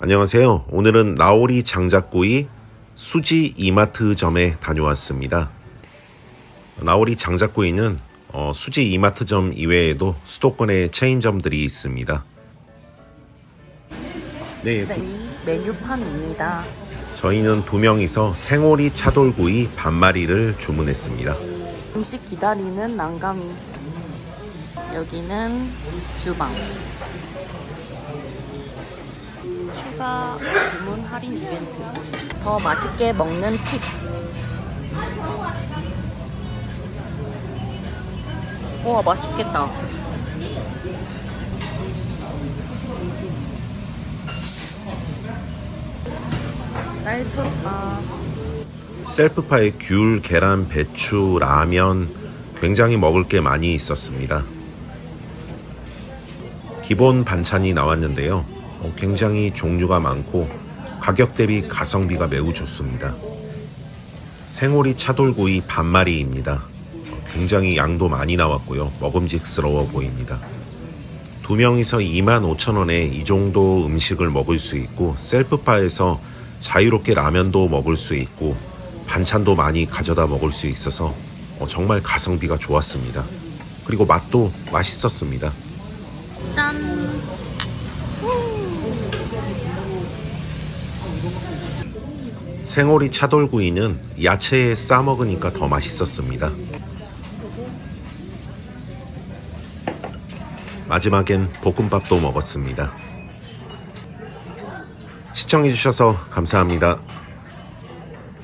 안녕하세요. 오늘은 나오리 장작구이 수지 이마트점에 다녀왔습니다. 나오리 장작구이는 어, 수지 이마트점 이외에도 수도권에 체인점들이 있습니다. 네, 두- 이 메뉴판입니다. 저희는 두 명이서 생오리 차돌구이 반마리를 주문했습니다. 음식 기다리는 난감이. 여기는 주방. 추가 주문 할인 이벤트. 더 맛있게 먹는 팁. 우와, 맛있겠다. 셀프파에 귤, 계란, 배추, 라면 굉장히 먹을 게 많이 있었습니다. 기본 반찬이 나왔는데요. 어, 굉장히 종류가 많고 가격 대비 가성비가 매우 좋습니다. 생오리 차돌구이 반마리입니다. 어, 굉장히 양도 많이 나왔고요. 먹음직스러워 보입니다. 두 명이서 25,000원에 이 정도 음식을 먹을 수 있고 셀프파에서 자유롭게 라면도 먹을 수 있고 반찬도 많이 가져다 먹을 수 있어서 어, 정말 가성비가 좋았습니다. 그리고 맛도 맛있었습니다. 짠! 생오리 차돌구이는 야채에 싸 먹으니까 더 맛있었습니다. 마지막엔 볶음밥도 먹었습니다. 시청해주셔서 감사합니다.